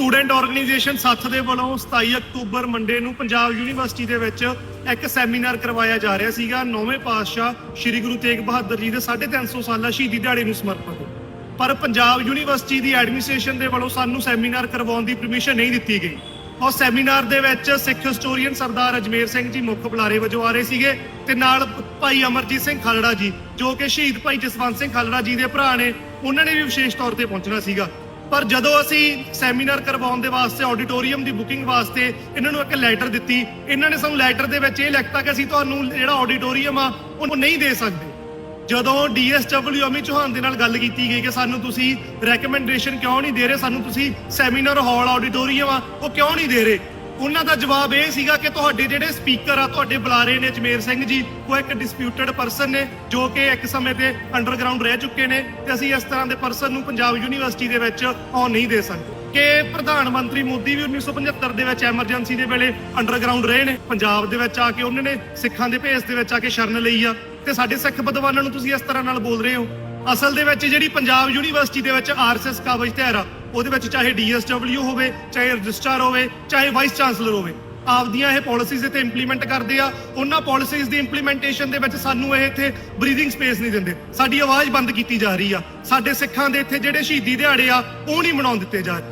Student organisation ਸੱਥ ਦੇ ਵੱਲੋਂ 27 ਅਕਤੂਬਰ ਮੰਡੇ ਨੂੰ ਪੰਜਾਬ ਯੂਨੀਵਰਸਿਟੀ ਦੇ ਵਿੱਚ ਇੱਕ ਸੈਮੀਨਾਰ ਕਰਵਾਇਆ ਜਾ ਰਿਹਾ ਸੀਗਾ। ਨੌਵੇਂ ਪਾਤਸ਼ਾਹ ਸ੍ਰੀ ਗੁਰੂ ਤੇਗ ਬਹਾਦਰ ਜੀ ਦੇ 350 ਸਾਲਾ ਸ਼ਹੀਦੀ ਦਿਹਾੜੇ ਨੂੰ ਸਮਰਪਿਤ ਪਰ ਪੰਜਾਬ ਯੂਨੀਵਰਸਿਟੀ ਦੀ ਐਡਮਿਨਿਸਟ੍ਰੇਸ਼ਨ ਦੇ ਵੱਲੋਂ ਸਾਨੂੰ ਸੈਮੀਨਾਰ ਕਰਵਾਉਣ ਦੀ ਪਰਮਿਸ਼ਨ ਨਹੀਂ ਦਿੱਤੀ ਗਈ। ਉਸ ਸੈਮੀਨਾਰ ਦੇ ਵਿੱਚ ਸਿੱਖ ਹਿਸਟੋਰੀਅਨ ਸਰਦਾਰ ਅਜਮੇਰ ਸਿੰਘ ਜੀ ਮੁੱਖ ਬੁਲਾਰੇ ਵਜੋਂ ਆ ਰਹੇ ਸੀਗੇ ਤੇ ਨਾਲ ਭਾਈ ਅਮਰਜੀਤ ਸਿੰਘ ਖਾਲੜਾ ਜੀ, ਜੋ ਕਿ ਸ਼ਹੀਦ ਭਾਈ ਜਸਵੰਤ ਸਿੰਘ ਖਾਲੜਾ ਜੀ ਦੇ ਭਰਾ ਨੇ, ਉਹਨਾਂ ਨੇ ਵੀ ਵਿਸ਼ੇਸ਼ ਤੌਰ ਤੇ ਪਹੁੰਚਣਾ ਸੀਗਾ। ਪਰ ਜਦੋਂ ਅਸੀਂ ਸੈਮੀਨਾਰ ਕਰਵਾਉਣ ਦੇ ਵਾਸਤੇ ਆਡੀਟੋਰੀਅਮ ਦੀ ਬੁਕਿੰਗ ਵਾਸਤੇ ਇਹਨਾਂ ਨੂੰ ਇੱਕ ਲੈਟਰ ਦਿੱਤੀ, ਇਹਨਾਂ ਨੇ ਸਾਨੂੰ ਲੈਟਰ ਦੇ ਵਿੱਚ ਇਹ ਲਿਖਤਾ ਕਿ ਅਸੀਂ ਤੁਹਾਨੂੰ ਜਿਹੜਾ ਆਡੀਟੋਰੀਅਮ ਆ ਉਹ ਨਹੀਂ ਦੇ ਸਕਦੇ। ਜਦੋਂ ਡੀਐਸਡਬਲਯੂ ਅਮੀ ਚੌਹਾਨ ਦੇ ਨਾਲ ਗੱਲ ਕੀਤੀ ਗਈ ਕਿ ਸਾਨੂੰ ਤੁਸੀਂ ਰეკਮੈਂਡੇਸ਼ਨ ਕਿਉਂ ਨਹੀਂ ਦੇ ਰਹੇ, ਸਾਨੂੰ ਤੁਸੀਂ ਸੈਮੀਨਾਰ ਹਾਲ ਆਡੀਟੋਰੀਅਮ ਆ, ਉਹ ਕਿਉਂ ਨਹੀਂ ਦੇ ਰਹੇ? ਉਹਨਾਂ ਦਾ ਜਵਾਬ ਇਹ ਸੀਗਾ ਕਿ ਤੁਹਾਡੇ ਜਿਹੜੇ ਸਪੀਕਰ ਆ, ਤੁਹਾਡੇ ਬੁਲਾਰੇ ਨੇ ਜਮੇਰ ਸਿੰਘ ਜੀ, ਉਹ ਇੱਕ ਡਿਸਪਿਊਟਡ ਪਰਸਨ ਨੇ, ਜੋ ਕਿ ਇੱਕ ਸਮੇਂ ਤੇ ਅੰਡਰਗਰਾਉਂਡ ਰਹਿ ਚੁੱਕੇ ਨੇ ਤੇ ਅਸੀਂ ਇਸ ਤਰ੍ਹਾਂ ਦੇ ਪਰਸਨ ਨੂੰ ਪੰਜਾਬ ਯੂਨੀਵਰਸਿਟੀ ਦੇ ਵਿੱਚ ਆਉਣ ਨਹੀਂ ਦੇ ਸਕਦੇ। ਕਿ ਪ੍ਰਧਾਨ ਮੰਤਰੀ ਮੋਦੀ ਵੀ 1975 ਦੇ ਵਿੱਚ ਐਮਰਜੈਂਸੀ ਦੇ ਵੇਲੇ ਅੰਡਰਗਰਾਉਂਡ ਰਹੇ ਨੇ, ਪੰਜਾਬ ਦੇ ਵਿੱਚ ਆ ਕੇ ਉਹਨਾਂ ਨੇ ਸਿੱਖਾਂ ਦੇ ਭੇਸ ਦੇ ਵਿੱਚ ਆ ਕੇ ਸ਼ਰਨ ਲਈ ਆ। ਤੇ ਸਾਡੇ ਸਿੱਖ ਵਿਦਵਾਨਾਂ ਨੂੰ ਤੁਸੀਂ ਇਸ ਤਰ੍ਹਾਂ ਨਾਲ ਬੋਲ ਰਹੇ ਹੋ ਅਸਲ ਦੇ ਵਿੱਚ ਜਿਹੜੀ ਪੰਜਾਬ ਯੂਨੀਵਰਸਿਟੀ ਦੇ ਵਿੱਚ ਆਰਐਸਐਸ ਕਾਬਜ ਧੈਰਾ ਉਹਦੇ ਵਿੱਚ ਚਾਹੇ ਡੀਐਸਡਬਲਯੂ ਹੋਵੇ, ਚਾਹੇ ਰਜਿਸਟਰ ਹੋਵੇ, ਚਾਹੇ ਵਾਈਸ ਚਾਂਸਲਰ ਹੋਵੇ, ਆਪਦੀਆਂ ਇਹ ਪਾਲਿਸੀਜ਼ ਇੱਥੇ ਇੰਪਲੀਮੈਂਟ ਕਰਦੇ ਆ। ਉਹਨਾਂ ਪਾਲਿਸੀਜ਼ ਦੀ ਇੰਪਲੀਮੈਂਟੇਸ਼ਨ ਦੇ ਵਿੱਚ ਸਾਨੂੰ ਇਹ ਇੱਥੇ ਬਰੀਥਿੰਗ ਸਪੇਸ ਨਹੀਂ ਦਿੰਦੇ। ਸਾਡੀ ਆਵਾਜ਼ ਬੰਦ ਕੀਤੀ ਜਾ ਰਹੀ ਆ। ਸਾਡੇ ਸਿੱਖਾਂ ਦੇ ਇੱਥੇ ਜਿਹੜੇ ਸ਼ਹੀਦੀ ਦਿਹਾੜੇ ਆ, ਉਹ ਨਹੀਂ ਮਨਾਉਣ ਦਿੱਤੇ ਜਾ ਰਹੇ।